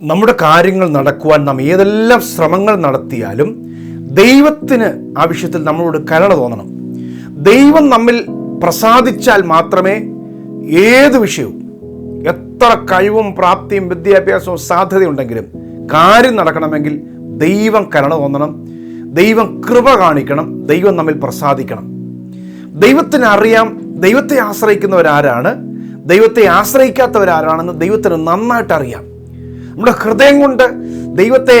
നമ്മുടെ കാര്യങ്ങൾ നടക്കുവാൻ നാം ഏതെല്ലാം ശ്രമങ്ങൾ നടത്തിയാലും ദൈവത്തിന് ആ വിഷയത്തിൽ നമ്മളോട് കരുണ തോന്നണം. ദൈവം നമ്മിൽ പ്രസാദിച്ചാൽ മാത്രമേ ഏത് വിഷയവും എത്ര കഴിവും പ്രാപ്തിയും വിദ്യാഭ്യാസവും സാധ്യതയുണ്ടെങ്കിലും കാര്യം നടക്കണമെങ്കിൽ ദൈവം കരുണ തോന്നണം ദൈവം കൃപ കാണിക്കണം ദൈവം നമ്മിൽ പ്രസാദിക്കണം. ദൈവത്തിന് അറിയാം ദൈവത്തെ ആശ്രയിക്കുന്നവരാരാണ് ദൈവത്തെ ആശ്രയിക്കാത്തവരാരാണെന്ന് ദൈവത്തിന് നന്നായിട്ട് അറിയാം. നമ്മുടെ ഹൃദയം കൊണ്ട് ദൈവത്തെ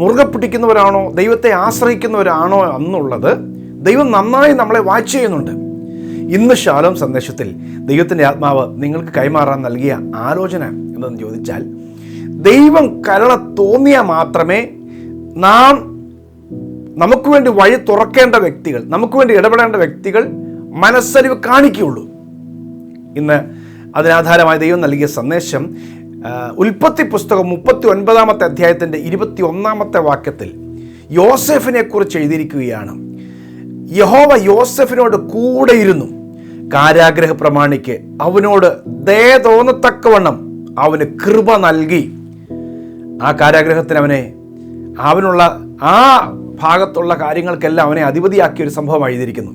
മുറുകെ പിടിക്കുന്നവരാണോ ദൈവത്തെ ആശ്രയിക്കുന്നവരാണോ എന്നുള്ളത് ദൈവം നന്നായി നമ്മളെ വാച്ച് ചെയ്യുന്നുണ്ട്. ഇന്ന് ശാലോം സന്ദേശത്തിൽ ദൈവത്തിന്റെ ആത്മാവ് നിങ്ങൾക്ക് കൈമാറാൻ നൽകിയ ആലോചന എന്തെന്ന് ചോദിച്ചാൽ ദൈവം കരുണ തോന്നിയാൽ മാത്രമേ നാം നമുക്ക് വേണ്ടി വഴി തുറക്കേണ്ട വ്യക്തികൾ നമുക്ക് വേണ്ടി ഇടപെടേണ്ട വ്യക്തികൾ മനസ്സരിവ് കാണിക്കുകയുള്ളൂ. ഇന്ന് അതിനാധാരമായി ദൈവം നൽകിയ സന്ദേശം ഉൽപ്പത്തി പുസ്തകം മുപ്പത്തി ഒൻപതാമത്തെ അധ്യായത്തിന്റെ ഇരുപത്തി ഒന്നാമത്തെ വാക്യത്തിൽ യോസെഫിനെ കുറിച്ച് എഴുതിയിരിക്കുകയാണ്. യഹോവ യോസെഫിനോട് കൂടെയിരുന്നു കാരാഗ്രഹ പ്രമാണിക്ക് അവനോട് ദയ തോന്നത്തക്കവണ്ണം അവന് കൃപ നൽകി. ആ കാരാഗ്രഹത്തിന് അവനെ അവനുള്ള ആ ഭാഗത്തുള്ള കാര്യങ്ങൾക്കെല്ലാം അവനെ അധിപതിയാക്കിയ ഒരു സംഭവം എഴുതിയിരിക്കുന്നു.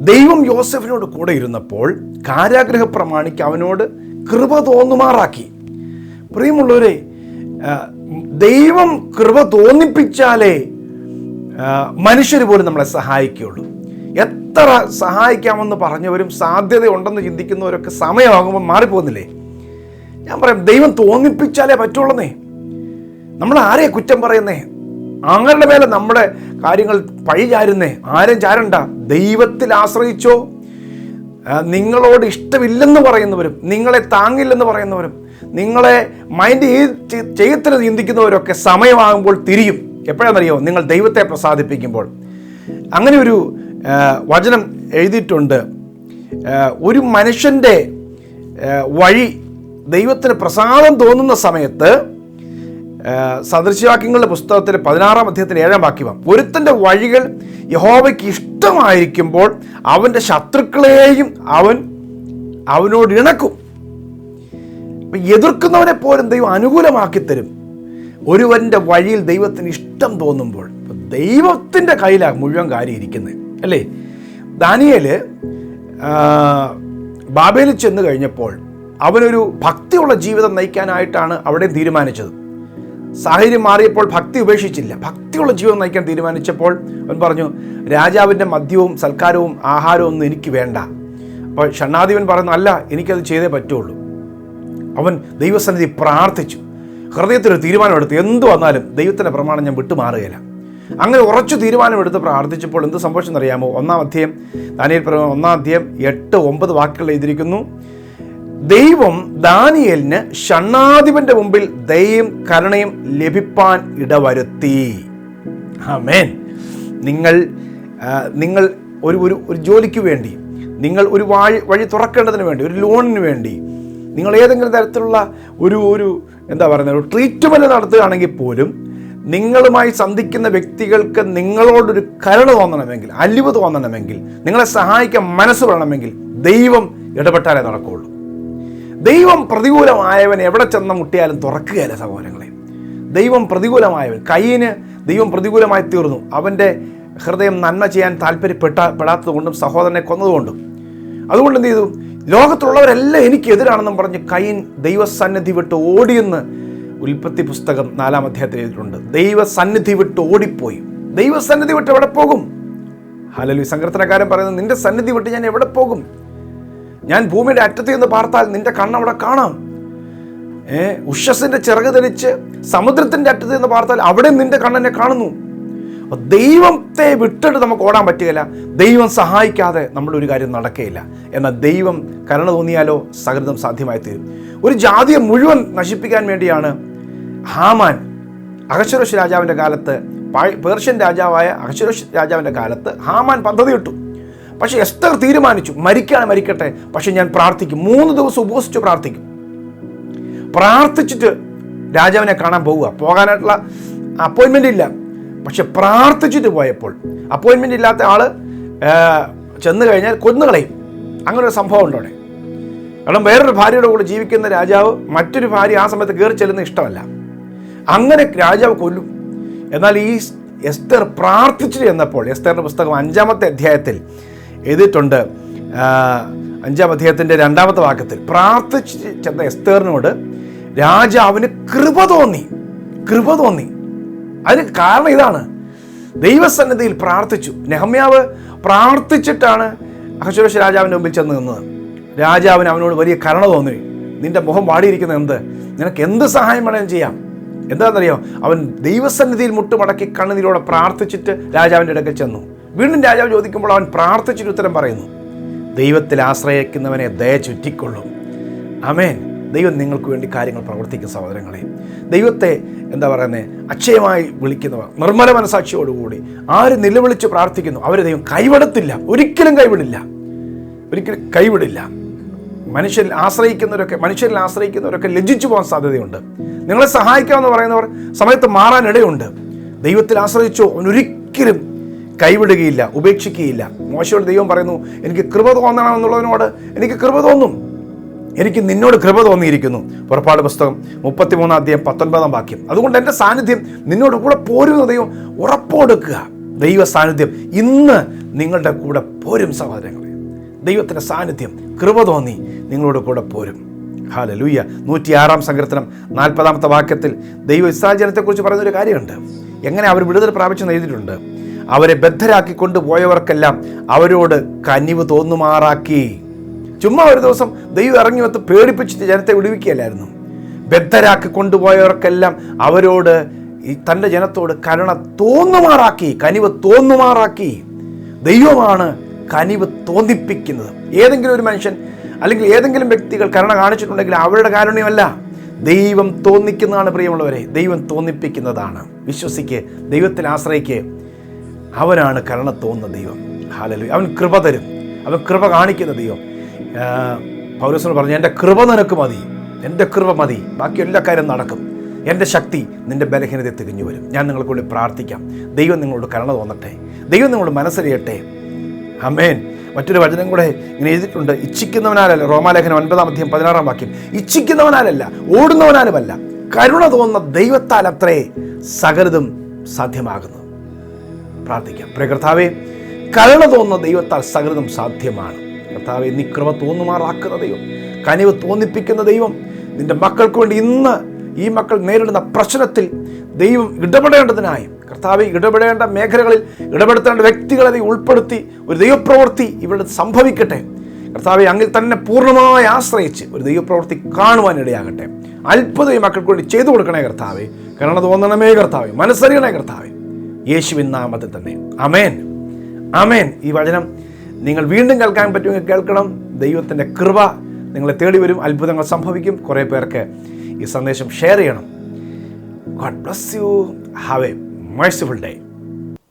ദൈവം യോസഫിനോട് കൂടെ ഇരുന്നപ്പോൾ കാരാഗ്രഹ പ്രമാണിക്ക് അവനോട് കൃപ തോന്നുമാറാക്കി. പ്രിയമുള്ളവരെ ദൈവം കൃപ തോന്നിപ്പിച്ചാലേ മനുഷ്യർ പോലും നമ്മളെ സഹായിക്കുകയുള്ളൂ. എത്ര സഹായിക്കാമെന്ന് പറഞ്ഞവരും സാധ്യതയുണ്ടെന്ന് ചിന്തിക്കുന്നവരൊക്കെ സമയമാകുമ്പോൾ മാറിപ്പോകുന്നില്ലേ? ഞാൻ പറയാം ദൈവം തോന്നിപ്പിച്ചാലേ പറ്റുള്ളന്നേ. നമ്മൾ ആരെയാ കുറ്റം പറയുന്നേ? ആങ്ങളുടെ മേലെ നമ്മുടെ കാര്യങ്ങൾ പഴി ചാരുന്നേ ആരും ചാരണ്ട. ദൈവത്തിൽ ആശ്രയിച്ചോ? നിങ്ങളോട് ഇഷ്ടമില്ലെന്ന് പറയുന്നവരും നിങ്ങളെ താങ്ങില്ലെന്ന് പറയുന്നവരും നിങ്ങളെ മൈൻഡ് ചെയ്യത്തിന് ചിന്തിക്കുന്നവരൊക്കെ സമയമാകുമ്പോൾ തിരിയും. എപ്പോഴാണെന്നറിയോ? നിങ്ങൾ ദൈവത്തെ പ്രസാദിപ്പിക്കുമ്പോൾ. അങ്ങനെ ഒരു വചനം എഴുതിയിട്ടുണ്ട്. ഒരു മനുഷ്യന്റെ വഴി ദൈവത്തിന് പ്രസാദം തോന്നുന്ന സമയത്ത് സദൃശവാക്യങ്ങളുടെ പുസ്തകത്തിലെ പതിനാറാം അധ്യായത്തിലെ ഏഴാം വാക്യം ഒരുത്തന്റെ വഴികൾ യഹോവയ്ക്ക് ഇഷ്ടമായിരിക്കുമ്പോൾ അവന്റെ ശത്രുക്കളെയും അവൻ അവനോട് ഇണക്കും. എതിർക്കുന്നവനെ പോലും ദൈവം അനുകൂലമാക്കി തരും. ഒരുവന്റെ വഴിയിൽ ദൈവത്തിന് ഇഷ്ടം തോന്നുമ്പോൾ ദൈവത്തിന്റെ കയ്യിലാണ് മുഴുവൻ കാര്യം ഇരിക്കുന്നത് അല്ലേ? ദാനിയേൽ ബാബേലിൽ ചെന്ന് കഴിഞ്ഞപ്പോൾ അവനൊരു ഭക്തിയുള്ള ജീവിതം നയിക്കാനായിട്ടാണ് അവിടെ തീരുമാനിച്ചത്. സാഹചര്യം മാറിയപ്പോൾ ഭക്തി ഉപേക്ഷിച്ചില്ല. ഭക്തിയുള്ള ജീവിതം നയിക്കാൻ തീരുമാനിച്ചപ്പോൾ അവൻ പറഞ്ഞു രാജാവിന്റെ മദ്യവും സൽക്കാരവും ആഹാരവും ഒന്നും എനിക്ക് വേണ്ട. അപ്പോൾ ഷണ്ണാധിപൻ പറഞ്ഞു അല്ല എനിക്കത് ചെയ്തേ പറ്റുള്ളൂ. അവൻ ദൈവസന്നിധി പ്രാർത്ഥിച്ചു. ഹൃദയത്തിലൊരു തീരുമാനമെടുത്തു. എന്തു വന്നാലും ദൈവത്തിന്റെ പ്രമാണം ഞാൻ വിട്ടുമാറുകയില്ല. അങ്ങനെ ഉറച്ചു തീരുമാനമെടുത്ത് പ്രാർത്ഥിച്ചപ്പോൾ എന്ത് സംഭവിച്ചെന്നറിയാമോ? ഒന്നാം അധ്യയം ദാനിയൽ പ്രമാണം ഒന്നാം അധ്യയം എട്ട് ഒമ്പത് വാക്കുകൾ എഴുതിയിരിക്കുന്നു. ദൈവം ദാനിയലിന് ഷണ്ണാധിപന്റെ മുമ്പിൽ ദയയും കരുണയും ലഭിപ്പാൻ ഇടവരുത്തി. ആമേൻ. നിങ്ങൾ നിങ്ങൾ ഒരു ഒരു ഒരു ജോലിക്ക് വേണ്ടി നിങ്ങൾ ഒരു വഴി വഴി തുറക്കേണ്ടതിന് വേണ്ടി ഒരു ലോണിന് വേണ്ടി നിങ്ങൾ ഏതെങ്കിലും തരത്തിലുള്ള ഒരു ഒരു എന്താ പറയുന്നത് ഒരു ട്രീറ്റ്മെന്റ് നടത്തുകയാണെങ്കിൽ പോലും നിങ്ങളുമായി സന്ധിക്കുന്ന വ്യക്തികൾക്ക് നിങ്ങളോടൊരു കരുണ തോന്നണമെങ്കിൽ അലിവ് തോന്നണമെങ്കിൽ നിങ്ങളെ സഹായിക്കാൻ മനസ്സ് വേണമെങ്കിൽ ദൈവം ഇടപെട്ടാലേ നടക്കുകയുള്ളൂ. ദൈവം പ്രതികൂലമായവൻ എവിടെ ചെന്ന് മുട്ടിയാലും തുറക്കുകയല്ല സഹോദരങ്ങളെ. ദൈവം പ്രതികൂലമായവൻ കയ്യിന് ദൈവം പ്രതികൂലമായി തീർന്നു. അവന്റെ ഹൃദയം നന്മ ചെയ്യാൻ താല്പര്യപ്പെട്ട പെടാത്തതുകൊണ്ടും സഹോദരനെ കൊന്നതുകൊണ്ടും. അതുകൊണ്ട് എന്ത് ചെയ്തു? ലോകത്തുള്ളവരെല്ലാം എനിക്ക് എതിരാണെന്നും പറഞ്ഞ് കൈൻ ദൈവസന്നിധി വിട്ട് ഓടിയെന്ന് ഉൽപ്പത്തി പുസ്തകം നാലാം അധ്യായത്തിൽ എഴുതിയിട്ടുണ്ട്. ദൈവസന്നിധി വിട്ട് ഓടിപ്പോയി. ദൈവസന്നിധി വിട്ട് എവിടെ പോകും? ഹലലു സങ്കീർത്തനക്കാരൻ പറയുന്നത് നിന്റെ സന്നിധി വിട്ട് ഞാൻ എവിടെ പോകും? ഞാൻ ഭൂമിയുടെ അറ്റത്ത് നിന്ന് പാർത്താൽ നിന്റെ കണ്ണവിടെ കാണാം. ഏ ഉഷസിന്റെ ചിറക് ധരിച്ച് സമുദ്രത്തിന്റെ അറ്റത്ത് നിന്ന് പാർത്താൽ അവിടെ നിന്റെ കണ്ണെന്നെ കാണുന്നു. ദൈവത്തെ വിട്ടിട്ട് നമുക്ക് ഓടാൻ പറ്റുകയില്ല. ദൈവം സഹായിക്കാതെ നമ്മുടെ ഒരു കാര്യം നടക്കുകയില്ല. എന്നാൽ ദൈവം കരുണ തോന്നിയാലോ സകൃതം സാധ്യമായി തീരും ഒരു ജാതിയെ മുഴുവൻ നശിപ്പിക്കാൻ വേണ്ടിയാണ് ഹാമാൻ അഹശ്വരോഷ് രാജാവിന്റെ കാലത്ത് പേർഷ്യൻ രാജാവായ അഹശ്വരോഷ് രാജാവിന്റെ കാലത്ത് ഹാമാൻ പദ്ധതി ഇട്ടു പക്ഷേ എസ്തർ തീരുമാനിച്ചു മരിക്കാണ് മരിക്കട്ടെ. പക്ഷെ ഞാൻ പ്രാർത്ഥിക്കും മൂന്ന് ദിവസം ഉപവസിച്ച് പ്രാർത്ഥിക്കും. പ്രാർത്ഥിച്ചിട്ട് രാജാവിനെ കാണാൻ പോവുക. പോകാനായിട്ടുള്ള അപ്പോയിൻമെന്റ് ഇല്ല. പക്ഷെ പ്രാർത്ഥിച്ചിട്ട് പോയപ്പോൾ അപ്പോയിൻമെന്റ് ഇല്ലാത്ത ആൾ ചെന്ന് കഴിഞ്ഞാൽ കൊന്നുകളയും അങ്ങനെ ഒരു സംഭവം ഉണ്ട് അവിടെ. കാരണം വേറൊരു ഭാര്യയുടെ കൂടെ ജീവിക്കുന്ന രാജാവ് മറ്റൊരു ഭാര്യ ആ സമയത്ത് കയറി ചെല്ലുന്ന ഇഷ്ടമല്ല. അങ്ങനെ രാജാവ് കൊല്ലും. എന്നാൽ ഈ എസ്തർ പ്രാർത്ഥിച്ചു എന്നപ്പോൾ എസ്തറിന്റെ പുസ്തകം അഞ്ചാമത്തെ അധ്യായത്തിൽ എഴുതിയിട്ടുണ്ട്. അഞ്ചാം അദ്ദേഹത്തിന്റെ രണ്ടാമത്തെ വാക്യത്തിൽ. പ്രാർത്ഥിച്ച് ചെന്ന എസ്തേറിനോട് രാജാവിന് കൃപ തോന്നി കൃപ തോന്നി. അതിന് കാരണം ഇതാണ്. ദൈവസന്നിധിയിൽ പ്രാർത്ഥിച്ചു. നെഹമ്യാവ് പ്രാർത്ഥിച്ചിട്ടാണ് അഹശ്വരേഷ് രാജാവിന്റെ മുമ്പിൽ ചെന്ന് നിന്നത്. രാജാവിന് അവനോട് വലിയ കരുണ തോന്നി. നിന്റെ മുഖം വാടിയിരിക്കുന്നത് എന്ത്? നിനക്ക് എന്ത് സഹായം വേണമെങ്കിലും ചെയ്യാം. എന്താണെന്നറിയോ? അവൻ ദൈവസന്നിധിയിൽ മുട്ടുമടക്കി കണ്ണുനീരോടെ പ്രാർത്ഥിച്ചിട്ട് രാജാവിന്റെ ഇടയ്ക്ക് ചെന്നു. വീണ്ടും രാജാവ് ചോദിക്കുമ്പോൾ അവൻ പ്രാർത്ഥിച്ചിട്ട് ഉത്തരം പറയുന്നു. ദൈവത്തിൽ ആശ്രയിക്കുന്നവനെ ദയ ചുറ്റിക്കൊള്ളും. അമേൻ ദൈവം നിങ്ങൾക്ക് വേണ്ടി കാര്യങ്ങൾ പ്രവർത്തിക്കും സഹോദരങ്ങളെ. ദൈവത്തെ എന്താ പറയുന്നത് അക്ഷയമായി വിളിക്കുന്നവർ നിർമ്മല മനസാക്ഷിയോടുകൂടി ആര് നിലവിളിച്ച് പ്രാർത്ഥിക്കുന്നു അവരെ ദൈവം കൈവിടത്തില്ല. ഒരിക്കലും കൈവിടില്ല. ഒരിക്കലും കൈവിടില്ല. മനുഷ്യരിൽ ആശ്രയിക്കുന്നവരൊക്കെ മനുഷ്യരിൽ ആശ്രയിക്കുന്നവരൊക്കെ ലജ്ജിച്ചു പോകാൻ സാധ്യതയുണ്ട്. നിങ്ങളെ സഹായിക്കാമെന്ന് പറയുന്നവർ സമയത്ത് മാറാനിടയുണ്ട് ദൈവത്തിൽ ആശ്രയിച്ചോ അവൻ ഒരിക്കലും കൈവിടുകയില്ല ഉപേക്ഷിക്കുകയില്ല. മോശയോട് ദൈവം പറയുന്നു എനിക്ക് കൃപ തോന്നണമെന്നുള്ളതിനോട് എനിക്ക് കൃപ തോന്നും. എനിക്ക് നിന്നോട് കൃപ തോന്നിയിരിക്കുന്നു. പുറപ്പാട് പുസ്തകം മുപ്പത്തിമൂന്നാം അധ്യായം പത്തൊൻപതാം വാക്യം. അതുകൊണ്ട് എന്റെ സാന്നിധ്യം നിന്നോട് കൂടെ പോരുന്ന ദൈവം ഉറപ്പോടുക്കുക. ദൈവ സാന്നിധ്യം ഇന്ന് നിങ്ങളുടെ കൂടെ പോരും സഹോദരങ്ങളെ. ദൈവത്തിന്റെ സാന്നിധ്യം കൃപ തോന്നി നിങ്ങളോട് കൂടെ പോരും. ഹാല ലൂയ്യ നൂറ്റിയാറാം സങ്കീർത്തനം നാൽപ്പതാമത്തെ വാക്യത്തിൽ ദൈവ ഇസ്രാചനത്തെക്കുറിച്ച് പറയുന്നൊരു കാര്യമുണ്ട്. എങ്ങനെ അവർ വിടുതൽ പ്രാപിച്ചെന്ന് എഴുതിയിട്ടുണ്ട്? അവരെ ബദ്ധരാക്കി കൊണ്ടുപോയവർക്കെല്ലാം അവരോട് കനിവ് തോന്നുമാറാക്കി. ചുമ്മാ ഒരു ദിവസം ദൈവം ഇറങ്ങി വന്ന് പേടിപ്പിച്ചിട്ട് ജനത്തെ വിടുവിക്കുകയല്ലായിരുന്നു. ബദ്ധരാക്കി കൊണ്ടുപോയവർക്കെല്ലാം അവരോട് ഈ തന്റെ ജനത്തോട് കരുണ തോന്നുമാറാക്കി കനിവ് തോന്നുമാറാക്കി. ദൈവമാണ് കനിവ് തോന്നിപ്പിക്കുന്നത്. ഏതെങ്കിലും ഒരു മനുഷ്യൻ അല്ലെങ്കിൽ ഏതെങ്കിലും വ്യക്തികൾ കരുണ കാണിച്ചിട്ടുണ്ടെങ്കിൽ അവരുടെ കാരുണ്യമല്ല. ദൈവം തോന്നിക്കുന്നതാണ് പ്രിയമുള്ളവരെ ദൈവം തോന്നിപ്പിക്കുന്നതാണ്. വിശ്വസിക്ക് ദൈവത്തിൽ ആശ്രയിക്ക്. അവനാണ് കരുണ തോന്നുന്ന ദൈവം. ഹാലലു അവൻ കൃപ തരും. അവൻ കൃപ കാണിക്കുന്ന ദൈവം. പൗരസ്വർ പറഞ്ഞു എന്റെ കൃപ നിനക്ക് മതി. എന്റെ കൃപ മതി. ബാക്കി എല്ലാ കാര്യം നടക്കും. എന്റെ ശക്തി നിന്റെ ബലഹീനത തികഞ്ഞു വരും. ഞാൻ നിങ്ങൾക്ക് വേണ്ടി പ്രാർത്ഥിക്കാം. ദൈവം നിങ്ങളോട് കരുണ തോന്നട്ടെ. ദൈവം നിങ്ങളോട് മനസ്സറിയട്ടെ അമേൻ മറ്റൊരു വചനം കൂടെ ഇങ്ങനെ എഴുതിയിട്ടുണ്ട്. ഇച്ഛിക്കുന്നവനാലല്ല റോമാലേഖനം ഒൻപതാം അധ്യയം പതിനാറാം വാക്യം. ഇച്ഛിക്കുന്നവനാലല്ല ഓടുന്നവനാലുമല്ല. കരുണ തോന്നുന്ന ദൈവത്താൽ അത്രേ സകലതും സാധ്യമാകുന്നു. പ്രാർത്ഥിക്കാം. പ്രകർത്താവെ കരുണ തോന്നുന്ന ദൈവത്താൽ സകൃതം സാധ്യമാണ്. കർത്താവെ നീ കൃപ തോന്നുമാറാക്കുന്ന ദൈവം കനിവ് തോന്നിപ്പിക്കുന്ന ദൈവം നിന്റെ മക്കൾക്ക് വേണ്ടി ഇന്ന് ഈ മക്കൾ നേരിടുന്ന പ്രശ്നത്തിൽ ദൈവം ഇടപെടേണ്ടതിനായി കർത്താവ് ഇടപെടേണ്ട മേഖലകളിൽ ഇടപെടുത്തേണ്ട വ്യക്തികളെ ഉൾപ്പെടുത്തി ഒരു ദൈവപ്രവൃത്തി ഇവിടെ സംഭവിക്കട്ടെ. കർത്താവെ അങ്ങിൽ തന്നെ പൂർണമായി ആശ്രയിച്ച് ഒരു ദൈവപ്രവൃത്തി കാണുവാനിടയാകട്ടെ അത്ഭുതം ഈ മക്കൾക്ക് വേണ്ടി ചെയ്തു കൊടുക്കണേ കർത്താവെ. കരുണ തോന്നണമേ കർത്താവെ. മനസ്സറിയണേ കർത്താവെ. യേശുവിൻ നാമത്തിൽ തന്നെ. അമേൻ അമേൻ ഈ വചനം നിങ്ങൾ വീണ്ടും കേൾക്കാൻ പറ്റുമെങ്കിൽ കേൾക്കണം. ദൈവത്തിന്റെ കൃപ നിങ്ങളെ തേടി വരും. അത്ഭുതങ്ങൾ സംഭവിക്കും. കുറേ പേർക്ക് ഈ സന്ദേശം ഷെയർ ചെയ്യണം. God bless you have a merciful day.